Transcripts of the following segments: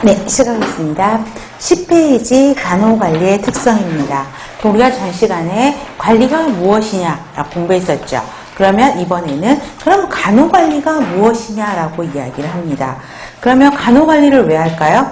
네, 시작하겠습니다. 10페이지 간호관리의 특성입니다. 우리가 전 시간에 관리가 무엇이냐 공부했었죠. 그러면 이번에는 그럼 간호관리가 무엇이냐라고 이야기를 합니다. 그러면 간호관리를 왜 할까요?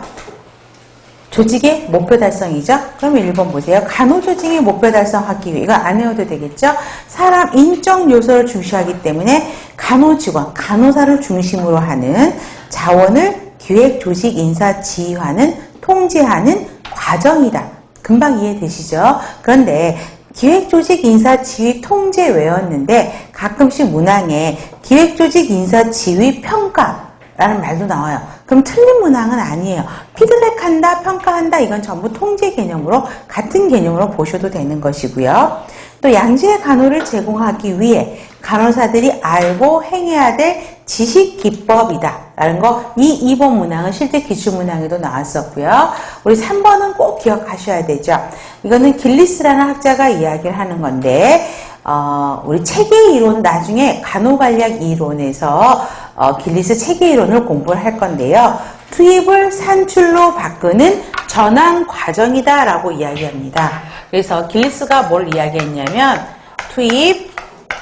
조직의 목표 달성이죠? 그러면 1번 보세요. 간호조직의 목표 달성하기 위해, 이거 안 외워도 되겠죠? 사람 인적 요소를 중시하기 때문에 간호직원, 간호사를 중심으로 하는 자원을 기획, 조직, 인사, 지휘하는, 통제하는 과정이다. 금방 이해되시죠? 그런데 기획, 조직, 인사, 지휘, 통제 외웠는데 가끔씩 문항에 기획, 조직, 인사, 지휘, 평가 라는 말도 나와요. 그럼 틀린 문항은 아니에요. 피드백한다, 평가한다, 이건 전부 통제 개념으로 같은 개념으로 보셔도 되는 것이고요. 또 양질의 간호를 제공하기 위해 간호사들이 알고 행해야 될 지식 기법이다. 라는 거, 이 2번 문항은 실제 기출 문항에도 나왔었고요. 우리 3번은 꼭 기억하셔야 되죠. 이거는 길리스라는 학자가 이야기를 하는 건데, 어, 우리 체계 이론 나중에 간호관리학 이론에서 어, 길리스 체계 이론을 공부를 할 건데요. 투입을 산출로 바꾸는 전환 과정이다 라고 이야기합니다. 그래서 길리스가 뭘 이야기했냐면 투입,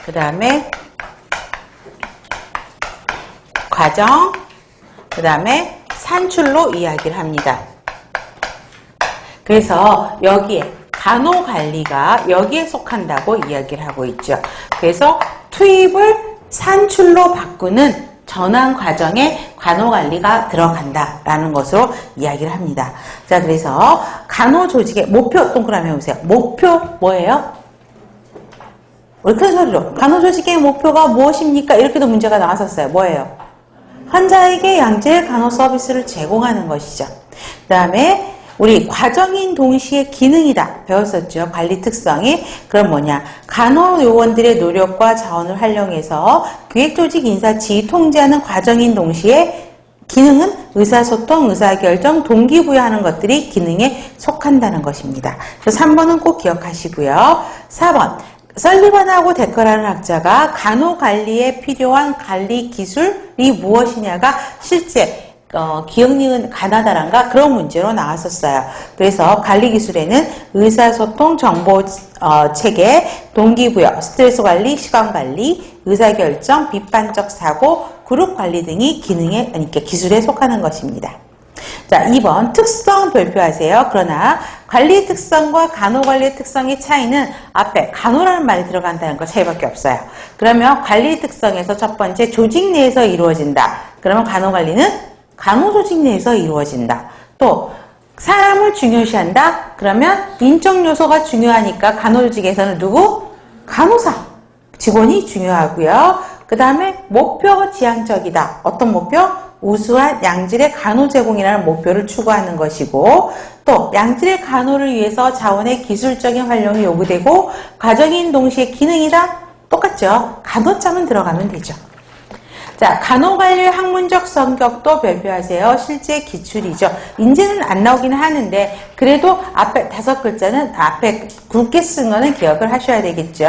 그 다음에 과정, 그 다음에 산출로 이야기를 합니다. 그래서 여기에 간호관리가 여기에 속한다고 이야기를 하고 있죠. 그래서 투입을 산출로 바꾸는 전환 과정에 간호관리가 들어간다라는 것으로 이야기를 합니다. 자, 그래서 간호조직의 목표 동그라미 해보세요. 목표 뭐예요? 우리 큰 소리로 간호조직의 목표가 무엇입니까? 이렇게도 문제가 나왔었어요. 뭐예요? 환자에게 양질 간호 서비스를 제공하는 것이죠. 그 다음에 우리 과정인 동시에 기능이다 배웠었죠. 관리 특성이 그럼 뭐냐 간호 요원들의 노력과 자원을 활용해서 기획조직 인사 지휘 통제하는 과정인 동시에 기능은 의사소통, 의사결정, 동기부여하는 것들이 기능에 속한다는 것입니다. 그래서 3번은 꼭 기억하시고요. 4번 설리번하고 데커라는 학자가 간호관리에 필요한 관리 기술이 무엇이냐가 실제 어, 기억력은 가나다란가 그런 문제로 나왔었어요. 그래서 관리 기술에는 의사소통, 정보 어, 체계, 동기부여, 스트레스 관리, 시간 관리, 의사결정, 비판적 사고, 그룹 관리 등이 기능에 그러니까 기술에 속하는 것입니다. 자, 2번 특성 발표하세요. 그러나 관리 특성과 간호관리의 특성의 차이는 앞에 간호라는 말이 들어간다는 것 차이밖에 없어요. 그러면 관리 특성에서 첫 번째 조직 내에서 이루어진다. 그러면 간호관리는 간호조직 내에서 이루어진다. 또 사람을 중요시한다. 그러면 인적 요소가 중요하니까 간호조직에서는 누구? 간호사 직원이 중요하고요. 그 다음에 목표 지향적이다. 어떤 목표? 우수한 양질의 간호 제공이라는 목표를 추구하는 것이고 또 양질의 간호를 위해서 자원의 기술적인 활용이 요구되고 과정인 동시에 기능이다? 똑같죠. 간호점은 들어가면 되죠. 자, 간호관리 학문적 성격도 발표하세요. 실제 기출이죠. 인제는 안 나오기는 하는데 그래도 앞에 다섯 글자는 앞에 굵게 쓴 거는 기억을 하셔야 되겠죠.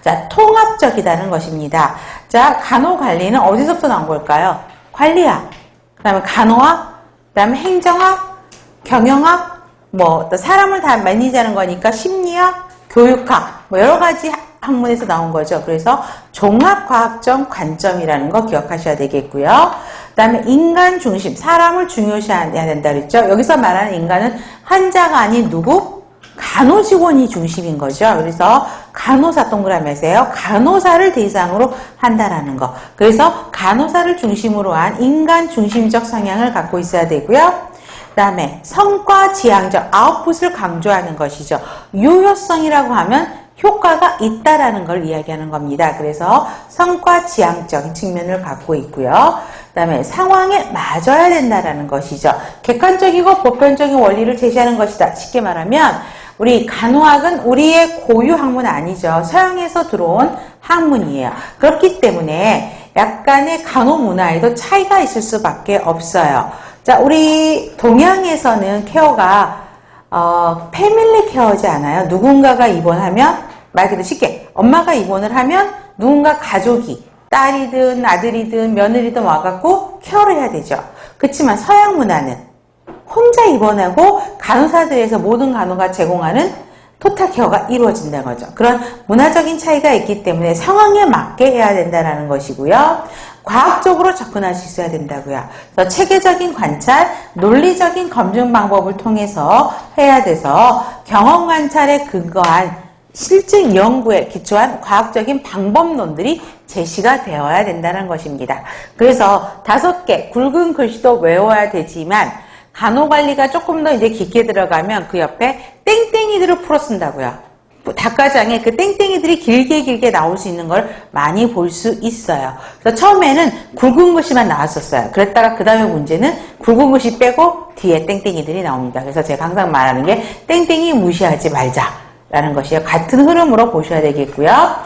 자, 통합적이라는 것입니다. 자, 간호관리는 어디서부터 나온 걸까요? 관리학, 그 다음에 간호학, 그 다음에 행정학, 경영학, 뭐 사람을 다 매니지하는 거니까 심리학, 교육학, 뭐 여러 가지 학문에서 나온 거죠. 그래서 종합과학적 관점이라는 거 기억하셔야 되겠고요. 그 다음에 인간 중심, 사람을 중요시해야 된다 그랬죠. 여기서 말하는 인간은 환자가 아닌 누구? 간호직원이 중심인 거죠. 그래서 간호사 동그라미에서요. 간호사를 대상으로 한다라는 거. 그래서 간호사를 중심으로 한 인간 중심적 성향을 갖고 있어야 되고요. 그 다음에 성과 지향적 아웃풋을 강조하는 것이죠. 유효성이라고 하면 효과가 있다라는 걸 이야기하는 겁니다. 그래서 성과 지향적인 측면을 갖고 있고요. 그 다음에 상황에 맞아야 된다라는 것이죠. 객관적이고 보편적인 원리를 제시하는 것이다. 쉽게 말하면 우리 간호학은 우리의 고유 학문 아니죠. 서양에서 들어온 학문이에요. 그렇기 때문에 약간의 간호 문화에도 차이가 있을 수밖에 없어요. 자, 우리 동양에서는 케어가 어, 패밀리 케어지 않아요. 누군가가 입원하면 말 그대로 쉽게 엄마가 입원을 하면 누군가 가족이 딸이든 아들이든 며느리든 와갖고 케어를 해야 되죠. 그렇지만 서양 문화는 혼자 입원하고 간호사들에서 모든 간호가 제공하는 토탈 케어가 이루어진다는 거죠. 그런 문화적인 차이가 있기 때문에 상황에 맞게 해야 된다는 것이고요. 과학적으로 접근할 수 있어야 된다고요. 그래서 체계적인 관찰, 논리적인 검증 방법을 통해서 해야 돼서 경험 관찰에 근거한 실증 연구에 기초한 과학적인 방법론들이 제시가 되어야 된다는 것입니다. 그래서 다섯 개 굵은 글씨도 외워야 되지만 간호관리가 조금 더 이제 깊게 들어가면 그 옆에 땡땡이들을 풀어 쓴다고요. 닭가장에 그 땡땡이들이 길게 길게 나올 수 있는 걸 많이 볼 수 있어요. 그래서 처음에는 굵은 글씨만 나왔었어요. 그랬다가 그 다음에 문제는 굵은 글씨 빼고 뒤에 땡땡이들이 나옵니다. 그래서 제가 항상 말하는 게 땡땡이 무시하지 말자라는 것이에요. 같은 흐름으로 보셔야 되겠고요.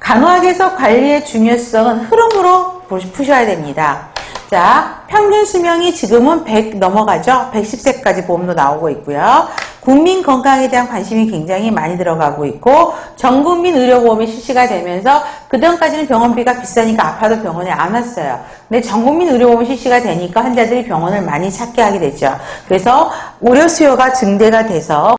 간호학에서 관리의 중요성은 흐름으로 푸셔야 됩니다. 자, 평균 수명이 지금은 100 넘어가죠. 110세까지 보험도 나오고 있고요. 국민 건강에 대한 관심이 굉장히 많이 들어가고 있고 전 국민 의료보험이 실시가 되면서 그전까지는 병원비가 비싸니까 아파도 병원에 안 왔어요. 근데 전 국민 의료보험이 실시가 되니까 환자들이 병원을 많이 찾게 하게 됐죠. 그래서 의료 수요가 증대가 돼서